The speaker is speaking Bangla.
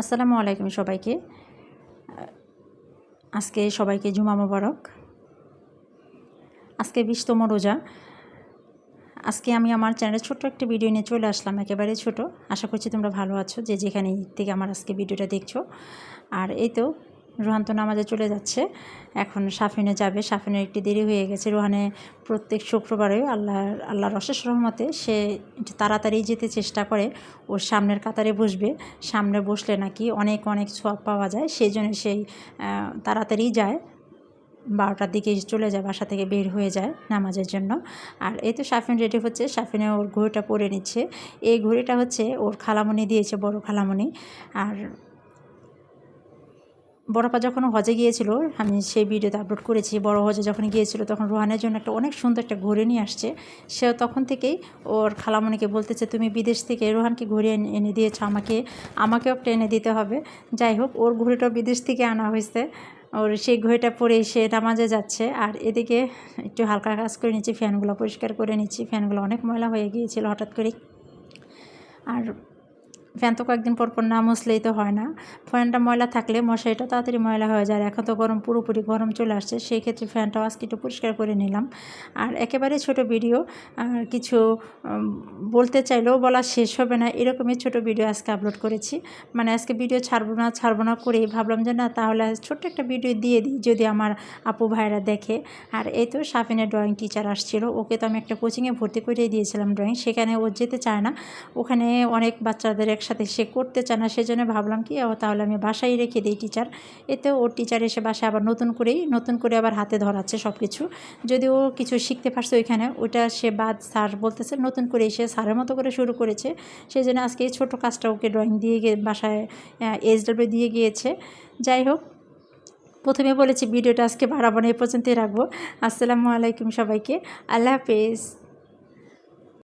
আসসালামু আলাইকুম সবাইকে। আজকে সবাইকে জুমা মোবারক। আজকে বিশতম রোজা। আজকে আমি আমার চ্যানেলে ছোট্ট একটা ভিডিও নিয়ে চলে আসলাম, একেবারে ছোট। আশা করছি তোমরা ভালো আছো, যে যেখানে থেকে আমার আজকে ভিডিওটা দেখছ। আর এই তো রোহান তো নামাজে চলে যাচ্ছে। এখন সাফিনে যাবে। সাফিনের একটি দেরি হয়ে গেছে। রোহানে প্রত্যেক শুক্রবারে আল্লাহ আল্লাহর অশেষ রহমতে সে তাড়াতাড়ি যেতে চেষ্টা করে। ওর সামনের কাতারে বসবে। সামনে বসলে নাকি অনেক অনেক সব পাওয়া যায়। সেই জন্য সেই তাড়াতাড়ি যায়। বারোটার দিকে চলে যায়, বাসা থেকে বের হয়ে যায় নামাজের জন্য। আর এই তো সাফিন রেডি হচ্ছে। সাফিনে ওর ঘড়িটা পরে নিচ্ছে। এই ঘড়িটা হচ্ছে ওর খালামণি দিয়েছে, বড় খালামণি আর বড়পা যখন হজে গিয়েছিল, আমি সেই ভিডিওতে আপলোড করেছি, বড় হজে যখন গিয়েছিল, তখন রোহানের জন্য একটা অনেক সুন্দর একটা ঘড়ি নিয়ে আসছে। সে তখন থেকেই ওর খালামণিকে বলতেছে, তুমি বিদেশ থেকে রোহানকে ঘুরে এনে দিয়েছ, আমাকে, আমাকেও একটা এনে দিতে হবে। যাই হোক, ওর ঘড়িটাও বিদেশ থেকে আনা হয়েছে। ওর সেই ঘড়িটা পরে সে নামাজে যাচ্ছে। আর এদিকে একটু হালকা কাজ করে নিচ্ছি, ফ্যানগুলো পরিষ্কার করে নিচ্ছি। ফ্যানগুলো অনেক ময়লা হয়ে গিয়েছিল হঠাৎ করেই। আর ফ্যান তো কয়েকদিন পর পর না মুছলেই তো হয় না। ফ্যানটা ময়লা থাকলে মশারিটা তাড়াতাড়ি ময়লা হয়ে যায়। এখন তো গরম, পুরোপুরি গরম চলে আসছে। সেই ক্ষেত্রে ফ্যানটাও আজকে একটু পরিষ্কার করে নিলাম। আর একেবারে ছোট ভিডিও কিছু বলতে চাইলেও বলা শেষ হবে না। এরকমই ছোট ভিডিও আজকে আপলোড করেছি। মানে আজকে ভিডিও ছাড়বো না ছাড়বো না করেই ভাবলাম যে না, তাহলে ছোট্ট একটা ভিডিও দিয়ে দিই যদি আমার আপু ভাইরা দেখে। আর এই তো সাফিনের ড্রয়িং টিচার আসছিল। ওকে তো আমি একটা কোচিংয়ে ভর্তি করিয়ে দিয়েছিলাম ড্রয়িং সেখানে ও যেতে চায় না। ওখানে অনেক বাচ্চাদের একসাথে সে করতে চায় না, সেজন্য ভাবলাম কি, ও তাহলে আমি বাসায় রেখে দিই টিচার এতে ওর টিচার এসে বাসায় আবার নতুন করেই, নতুন করে আবার হাতে ধরাচ্ছে সব কিছু যদি ও কিছু শিখতে পারছে ওইখানে, ওইটা সে বাদ স্যার বলতেছে, নতুন করে এসে স্যারের মতো করে শুরু করেছে। সেই জন্য আজকে এই ছোটো কাজটা ওকে ড্রয়িং দিয়ে গিয়ে বাসায় এইচ ডাব্লিউ দিয়ে গিয়েছে। যাই হোক, প্রথমে বলেছি ভিডিওটা আজকে বাড়াবো না, এ পর্যন্তই রাখব। আসসালামু আলাইকুম সবাইকে। আল্লাহ হাফেজ।